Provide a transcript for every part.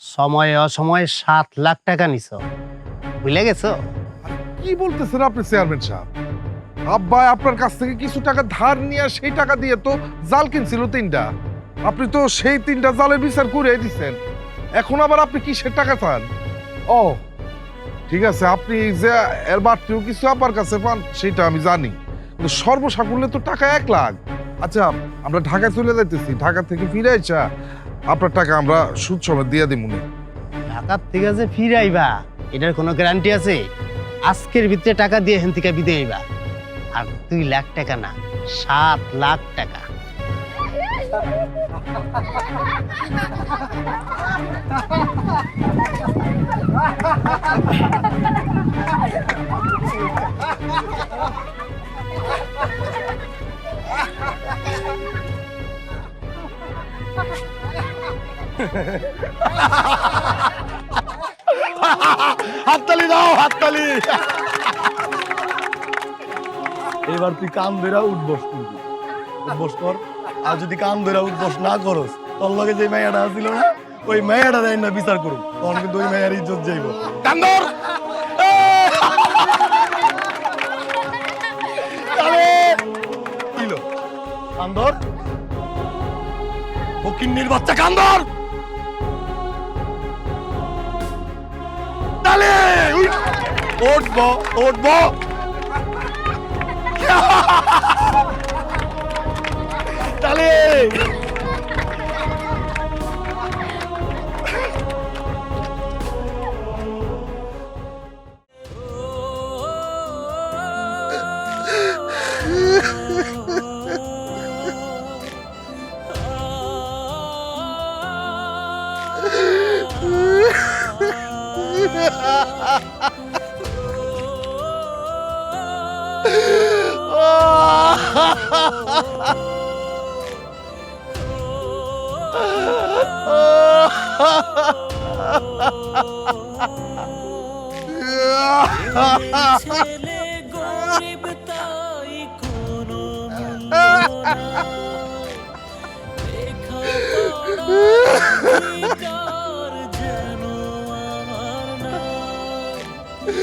সময়ে অসময়ে সাত লাখ টাকা নিছ। ভুলে গেছো? কি বলতেছেন আপনি, চেয়ারম্যান সাহেব? আব্বা আপনার কাছ থেকে কিছু টাকা ধার নিয়ে সেই টাকা দিয়ে তো জাল কিনছিল তিনটা। আপনি তো সেই তিনটা জালের বিচার করে দিচ্ছেন এখন আবার আপনি কিসের টাকা চান? ও, ঠিক আছে, আপনি যে এর বাড়তিও কিছু আপনার কাছে পান, সেটা আমি জানি। কিন্তু সর্বসাকুল্যে তো টাকা এক লাখ। আচ্ছা আমরা ঢাকায় চলে যাইতেছি, ঢাকা থেকে ফিরে আইসা আপনার টাকা আমরা সুদ সমেত দিয়ে দিব মনে ঢাকার থেকে যে ফিরে আইবা এটার কোনো গ্যারান্টি আছে? আজকের ভিতরে টাকা দিয়ে হেন থেকে বিদে আইবা আর দুই লাখ টাকা না সাত লাখ টাকা। হাততালি দাও, হাততালি। এবার তুই কান ধরে উঠবস কিন্তু। উঠবস কর। আর যদি কান ধরে উঠবস না করস, তোর লগে যে মেয়াটা আছিল না, ওই মেয়াটা দেয় না বিচার করুন তখন কিন্তু ওই মেয়ার ইজ্জত যাইব। কান ধর! কিলো কান ধর! ফকিন্নির বাচ্চা, কান Dale! Uy! Ortbo! Ortbo! সমাজে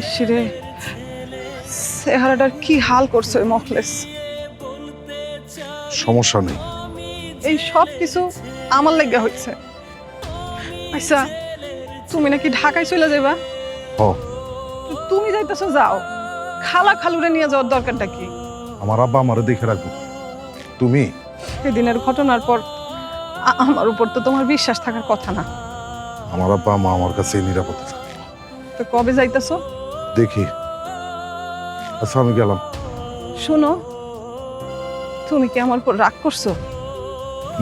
ইসরে চেহারাটার কি হাল করছে ওই মখলেস? সমস্যা নেই। এই সব কিছু আমার লেগে হচ্ছে আচ্ছা তুমি নাকি ঢাকায় চলে যাবা হ। তুমি যাইতেছো যাও। খালা খালুরে নিয়ে যাওয়ার দরকারটা কি? আমার আব্বা আমারে দেখে রাখব। তুমি? সেদিনের ঘটনার পর আমার উপর তো তোমার বিশ্বাস থাকার কথা না। আমার আব্বা মা আমার কাছে নিরাপদে থাকবে। তো কবে যাইতেছো? দেখি। আচ্ছা আমি গেলাম। শোনো তুমি কি আমার উপর রাগ করছ?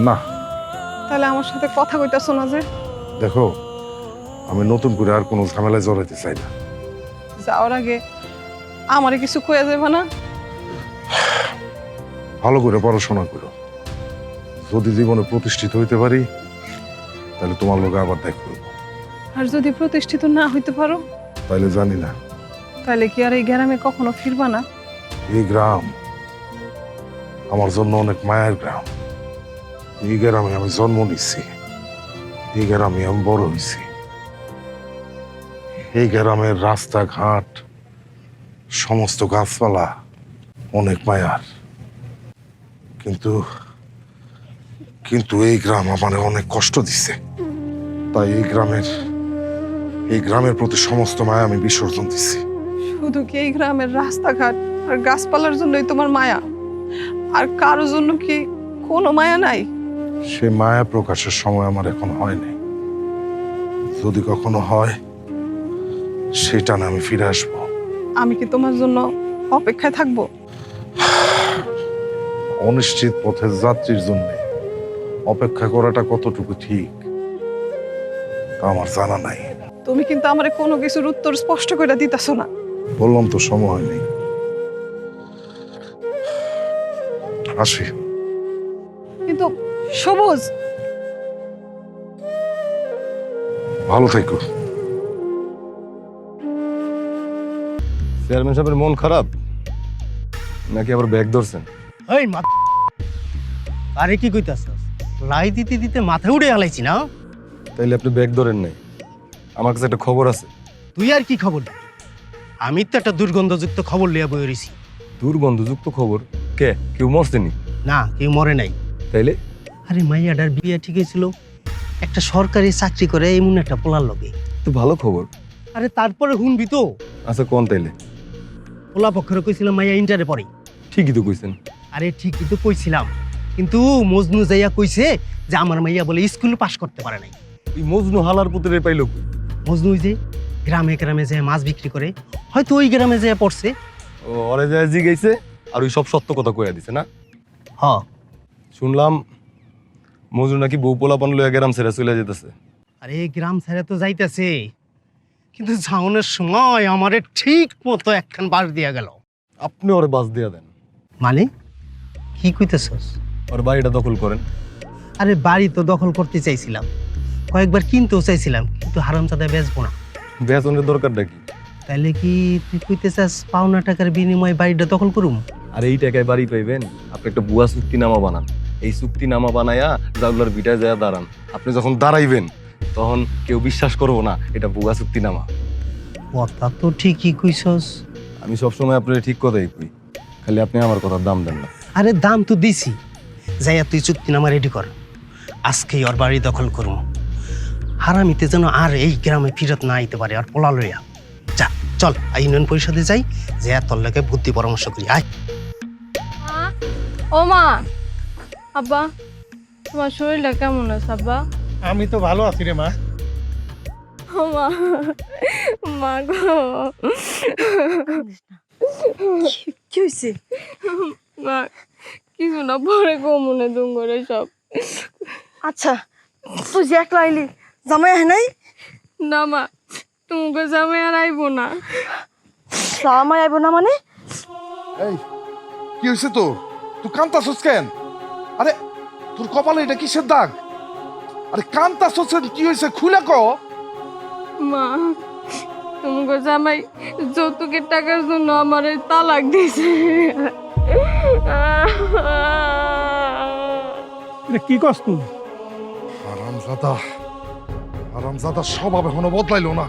না। তাহলে আমার সাথে কথা কইতাছো না যে? দেখো আমি নতুন করে আর কোনো ঝামেলায় জড়াইতে চাই না। যাওয়ার আগে আমারে কিছু কয়ে যাবে না? ভালো করে পড়াশোনা করো। যদি জীবনে প্রতিষ্ঠিত হইতে পারি তাহলে তোমার লোকে আবার দেখ করব। আর যদি প্রতিষ্ঠিত না হইতে পারো? তাইলে জানি না তাহলে কি আর এই গ্রামে কখনো ফিরবা না? এই গ্রাম আমার জন্য অনেক মায়ের গ্রাম। এই গ্রামে আমি জন্ম নিচ্ছি এই গ্রামে আমি বড় হয়েছি এই গ্রামের রাস্তাঘাট, সমস্ত গাছপালা অনেক মায়ার। কিন্তু কিন্তু এই গ্রাম আমার অনেক কষ্ট দিছে। তাই এই গ্রামের এই গ্রামের প্রতি সমস্ত মায়া আমি বিসর্জন দিচ্ছি শুধু কি এই গ্রামের রাস্তাঘাট আর গাছপালার জন্যই তোমার মায়া? আর কারও জন্য কি কোনো মায়া নাই? সে মায়া প্রকাশের সময় আমার এখন হয়নি। যদি কখনো হয় সেটা না আমি ফিরে আসব। আমি কি তোমার জন্য অপেক্ষায় থাকব? অনিশ্চিত পথের যাত্রীর জন্য অপেক্ষা করাটা কতটুকু ঠিক তা আমার জানা নাই। তুমি কিন্তু আমারে কোনো কিছুর উত্তর স্পষ্ট করে দিতেছো না। বললাম তো সময় নেই। আসি। কিন্তু সবুজ। ভালো থেকো। চেয়ারম্যান সাহেবের মন খারাপ? নাকি আবার ব্যাগ ধরছেন? এই মা আরে কি কইতাছ? লাই দিতে দিতে মাথা উড়ে আলাইছি না? তাইলে আপনি ব্যাগ ধরেন নাই। আমার কাছে একটা খবর আছে। তুই আর কি খবর? আমি তো একটা দুর্গন্ধযুক্ত খবর লিয়া বই রইছি। দুর্গন্ধযুক্ত খবর? কে? কেউ মরছেনি না? কেউ মরে নাই। তাইলে? আরে মাইয়াডার বিয়ে ঠিক হয়েছিল। একটা সরকারি চাকরি করে এমন একটা পোলার লগে। তো ভালো খবর। আরে তারপরে শুনবি তো। আচ্ছা কোন তাইলে? পোলা পক্ষের কইছিলাম মাইয়া ইন্টারে পড়ে। ঠিকই তো কইছেন। আরে ঠিকই তো কইছিলাম। কিন্তু মজনু যাইয়া কইছে যে আমার মাইয়া বলে স্কুল পাস করতে পারে নাই। মজনু হালার পুতুলের পাইল মজনু যে গ্রামে গ্রামে যায় মাছ বিক্রি করে হয়তো ওই গ্রামে যায় পড়ছে। ও অরে যায় জিগাইছে আর ওই সব সত্য কথা কইয়া দিছে না? হ। শুনলাম মজনু নাকি বউ পোলাপান লইয়া গ্রাম ছেড়ে চলে যেতেছে আরে গ্রাম ছেড়ে তো যাইতেছে কিন্তু যাওনের সময় আমারে ঠিক মতো একখান বাস দিয়া গেল। আপনি ওরে বাস দিয়া দেন। মানে? কি কইতেছস? ওর বাড়িটা দখল করেন। আরে বাড়ি তো দখল করতে চাইছিলাম। কয়েকবার কিনতেও চাইছিলাম কিন্তু হারামজাদা বেচবো না। বেতনের দরকারটা কি? তাইলে কি তুই কইতে চাস পাওনা টাকার বিনিময়ে বাড়িটা দখল করুম? আর এই টাকায় বাড়ি পাইবেন আপনি একটা বুয়া চুক্তিনামা বানান। এই চুক্তিনামা বানায়া জাগুলার বিটায় যায় দাঁড়ান। আপনি যখন দাঁড়াইবেন তখন কেউ বিশ্বাস করব না এটা বুয়া চুক্তিনামা। কথা তো ঠিকই কইছস। আমি সবসময় আপনার ঠিক কথাই কই খালি আপনি আমার কথার দাম দেন না। আরে দাম তো দিছি। যাইয়া তুই চুক্তিনামা রেডি কর। আজকেই ওর বাড়ি দখল করুম। হারামিতে যেন আর এই গ্রামে ফিরত না আইতে পারে আর পোলা লইয়া। যা চল আই ইউনিয়ন পরিষদে যাই যে তোর লোকে বুদ্ধি পরামর্শ করি আয়। ও মা আব্বা তোমার শরীরটা কেমন আছে আব্বা? আমি তো ভালো আছি রে মা। ও মা মা গো। কি হয়েছে মা কিছু না পরে গো মনে দুম করে সব। আচ্ছা তুই যে একলা আইলি জামাই আহে নাই? না মা তোমাকে জামে আর আইবো না। জামাই আইব না মানে? এই কি হয়েছে তোর? তুই কান্তাছস কেন? আরে তোর কপালে এটা কিসের দাগ? আরে কান্তাছস কেন? কি হয়েছে খুলে ক মা তোমাকে জামাই যৌতুকের টাকার জন্য আমার তালাক এটা কি কস তুই? আরামজাদা আরামজাদা স্বভাব এখনও বদলাইলো না।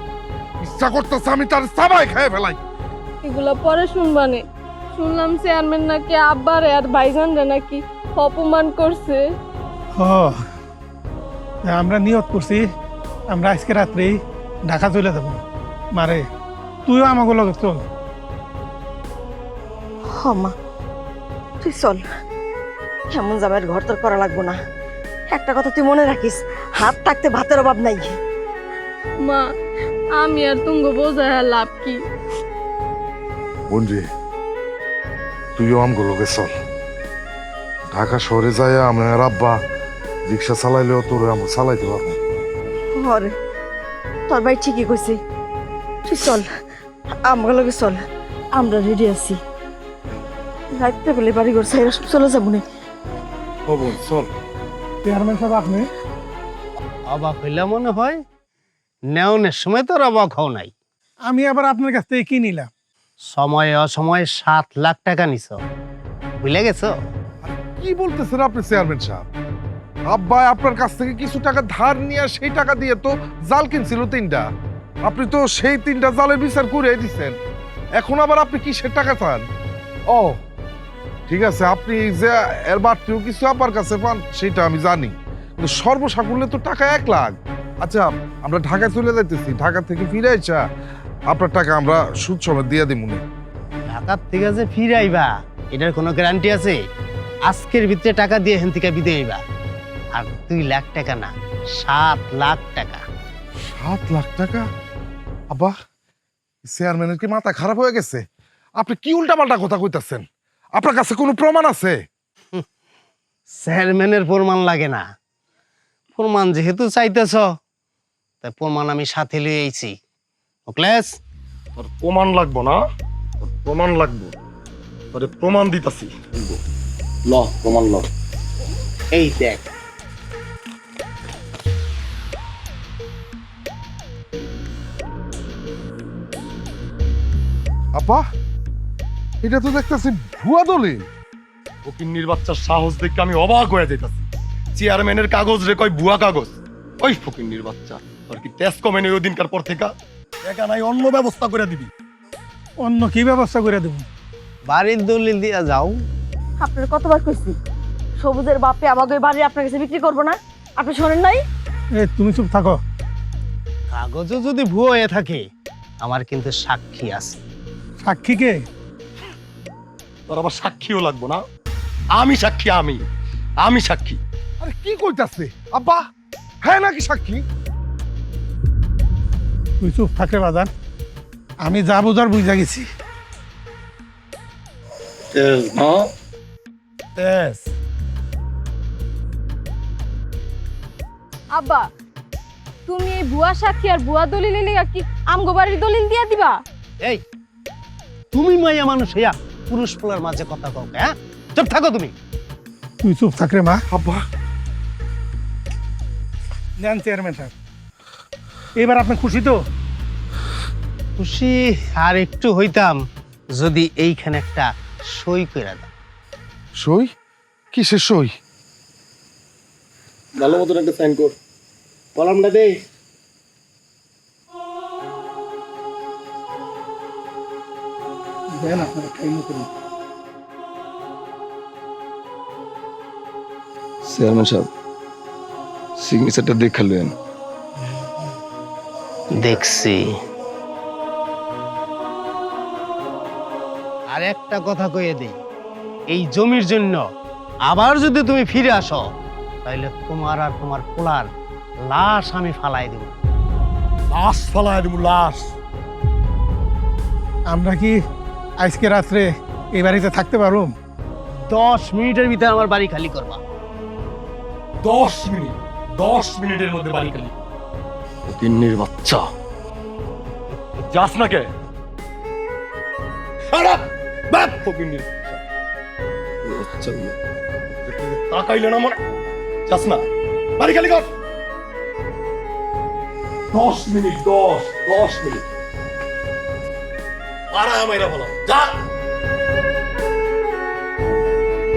ইচ্ছা করতেছে আমি তার সাবাই খেয়ে ফেলাই। এগুলা পরে শুনবানে। শুনলাম চেয়ারম্যান নাকি আব্বারে আর ভাইজানরে নাকি অপমান করছে। হ আমরা নিয়ত করছি আমরা আজকে রাত্রে ঢাকা চলে যাব। মারে তুইও আমাকে লগে চল। হ মা তুই চল। এমন জামাইয়ের ঘর তোর করা লাগবো না। একটা কথা তুই মনে রাখিস হাত থাকতে ভাতের অভাব নাই। মা আমি আর তুঙ্গ বোঝায় লাভ কি? বন্ধু তুইও আমগুলোকে চল। ঢাকা শহরে যায় আমার আব্বা রিক্সা চালাইলেও তোর আমরা চালাইতে পারব হরে তোর ভাই ঠিকই কইছে। তুই চল আমার লগে চল আমরা রেডি আছি। রাত্রে বলে বাড়ি ঘর সাইরা সব চলে যাব না। ও বোন চল। চেয়ারম্যান সাহেব আপনি? অবাক হইলে মনে হয় নেওনের সময় তোর অবাক হও নাই। আমি আবার আপনার কাছ থেকে কি নিলাম? সময়ে অসময়ে সাত লাখ টাকা নিছ। বুঝলে গেছো? কি বলতেছেন আপনি চেয়ারম্যান সাহেব? আব্বা আপনার কাছ থেকে কিছু টাকা ধার নিয়ে সেই টাকা দিয়ে তো জাল কিনছিল তিনটা। আপনি তো সেই তিনটা জালের বিচার করে দিচ্ছেন এখন আবার আপনি কিসের টাকা চান? ও ঠিক আছে আপনি যে এর বাড়তিও কিছু আপনার কাছে পান সেটা আমি জানি। কিন্তু সর্বসাকুল্যে তো টাকা এক লাখ। আচ্ছা আমরা ঢাকায় চলে যাইতেছি। ঢাকা থেকে ফিরে আইসা আপনার টাকা আমরা সুদ সমেত দিয়ে দিব ঢাকার থেকে যে ফিরে আইবা এটার কোনো গ্যারান্টি আছে? আজকের ভিতরে টাকা দিয়ে হেন থেকে বিদে আইবা আর দুই লাখ টাকা না সাত লাখ টাকা। সাত লাখ টাকা? আব্বা চেয়ারম্যানের কি মাথা খারাপ হয়ে গেছে? আপনি কি উল্টাপাল্টা কথা কইতাছেন? আপনার কাছে কোনো প্রমাণ আছে? চেয়ারম্যানের প্রমাণ লাগে না। প্রমাণ যেহেতু চাইতেছ তাই প্রমাণ আমি সাথে লিয়ে আইছি ওকলেস তোর প্রমাণ লাগবো না? তোর প্রমাণ লাগবো। তোরে প্রমাণ দিতাছি। ল প্রমাণ ল। এই দেখ। আপা এটা তো দেখতেছি ভুয়া দলিল। ফকিন্নির বাচ্চার সাহস দেখে আমি অবাক হয়ে যাইতাছি। চেয়ারম্যানের কাগজ রে কয় ভুয়া কাগজ? ওই ফকিন্নির বাচ্চা। তোর কি টেস্ট কমে নেই ওই দিনকার পর থেকে। একা নাই অন্য ব্যবস্থা করে দিবি। অন্য কি ব্যবস্থা করে দেবো? বাড়ির দলিল দিয়া যাও। আপনার কতবার কইছি সবুজের বাপে আমাকে ওই বাড়ি আপনার কাছে বিক্রি করব না? আপনি শোনেন নাই? এ তুমি চুপ থাকো। কাগজও যদি ভুয়ো হয়ে থাকে আমার কিন্তু সাক্ষী আছে। সাক্ষীকে তোর আবার সাক্ষীও লাগবো না। আমি সাক্ষী আমি। আমি সাক্ষী। আরে কি কইতাছে? আব্বা হ্যাঁ নাকি সাক্ষী? তুই চুপ থাকে বাজান আমি যা বোঝার বুঝা গেছি। তেজ না তেজ। আব্বা তুমি এই ভুয়া সাক্ষী আর ভুয়া দলিল লিগা কি আমগো বাড়ির দলিল দিয়া দিবা? এই তুমি মাইয়া মানুষ হইয়া পুরুষ পোলার মাঝে কথা কও হ্যাঁ? চুপ থাকো তুমি। তুই চুপ থাক রে মা। আব্বা। নেন চেয়ারম্যান সাহেব। এবার আপনি খুশি তো? খুশি আর একটু হইতাম যদি এইখানে একটা সই করে দাও। সই? কিসের সই? ভালো মতন একটা সাইন কর। কলমটা দে। দেন আপনারা খাই করুন চেয়ারম্যান সাহেব সিগনেচারটা দেখালেন দেখছি। আর একটা কথা কয়ে দেই এই জমির জন্য আবার যদি তুমি ফিরে আসো তাহলে তোমার আর তোমার পোলার লাশ আমি ফালাই দেব। লাশ ফালায় দেবো লাশ। আমরা কি আজকে রাত্রে এই বাড়িতে থাকতে পারো দশ মিনিটের ভিতরে আমার বাড়ি খালি করবা। দশ মিনিট দশ মিনিটের মধ্যে বাড়ি খালি। তিন্নির বাচ্চা। যাস না কে! বাপ! ফকিন্নির বাচ্চা। তাকাইলে না মনে যাস না। বাড়ি খালি কর। দশ মিনিট দশ দশ মিনিট। আরাম এরা বলো যা।